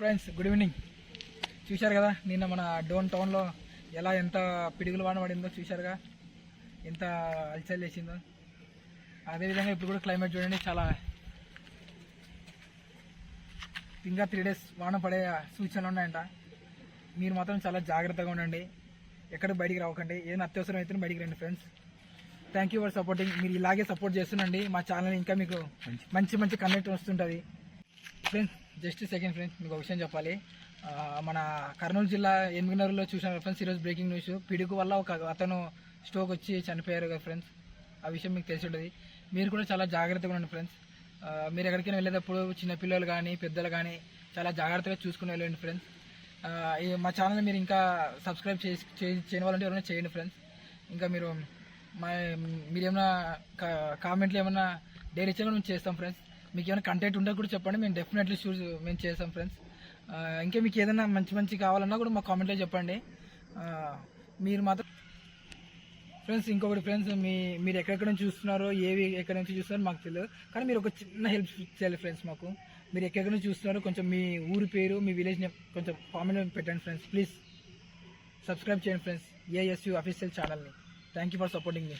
Friends good evening. చూశారు కదా నిన్న మన డోన్ టౌన్లో ఎలా ఎంత పిడుగులు వాన పడిందో చూశారుగా? ఎంత అలచల్ చేసిందో. అదేవిధంగా ఇప్పుడు కూడా క్లైమేట్ చూడండి చాలా ఇంకా త్రీ డేస్ వాన పడే సూచనలు ఉన్నాయంట. మీరు మాత్రం చాలా జాగ్రత్తగా ఉండండి. ఎక్కడ బయటికి రావకండి. ఏదైనా అత్యవసరం అయితే బయటికి రండి friends thank you for supporting మీరు ఇలాగే సపోర్ట్ చేస్తుండండి మా ఛానల్ ఇంకా మీకు మంచి మంచి కంటెంట్ వస్తుంటుంది. ఫ్రెండ్స్ జస్ట్ సెకండ్ ఫ్రెండ్స్ మీకు ఒక విషయం చెప్పాలి. మన కర్నూలు జిల్లా ఎనిమిదిన్నరలో చూసిన ఫ్రెండ్స్ ఈరోజు బ్రేకింగ్ న్యూస్ పిడుగు వల్ల ఒక అతను స్ట్రోక్ వచ్చి చనిపోయారు కదా ఫ్రెండ్స్. ఆ విషయం మీకు తెలిసి ఉంటుంది. మీరు కూడా చాలా జాగ్రత్తగా ఉండండి ఫ్రెండ్స్. మీరు ఎక్కడికైనా వెళ్ళేటప్పుడు చిన్నపిల్లలు కానీ పెద్దలు కానీ చాలా జాగ్రత్తగా చూసుకుని వెళ్ళండి ఫ్రెండ్స్. మా ఛానల్ మీరు ఇంకా సబ్స్క్రైబ్ చేసి చేయని వాళ్ళంటే ఎవరైనా చేయండి ఫ్రెండ్స్. ఇంకా మీరు మా మీరేమన్నా కామెంట్లు ఏమైనా డైరీ ఇచ్చినా మేము చేస్తాం ఫ్రెండ్స్. మీకు ఏమైనా కంటెంట్ ఉంటే కూడా చెప్పండి. మేము డెఫినెట్లీ షూస్ మేము చేస్తాం ఫ్రెండ్స్ ఇంకా మీకు ఏదైనా మంచి మంచి కావాలన్నా కూడా మా కామెంట్లో చెప్పండి. మీరు మాత్రం ఫ్రెండ్స్ ఇంకొకటి ఫ్రెండ్స్ మీ మీరు ఎక్కడెక్కడ నుంచి చూస్తున్నారో ఏవి ఎక్కడ నుంచి చూస్తున్నారో మాకు తెలియదు. కానీ మీరు ఒక చిన్న హెల్ప్ చేయాలి ఫ్రెండ్స్ మాకు. మీరు ఎక్కడెక్కడ నుంచి చూస్తున్నారో కొంచెం మీ ఊరి పేరు మీ విలేజ్ నేమ్ కొంచెం కామెంట్ పెట్టండి ఫ్రెండ్స్ ప్లీజ్ సబ్స్క్రైబ్ చేయండి ఫ్రెండ్స్ ఏఎస్యూ అఫీషియల్ ఛానల్ని thank you for supporting me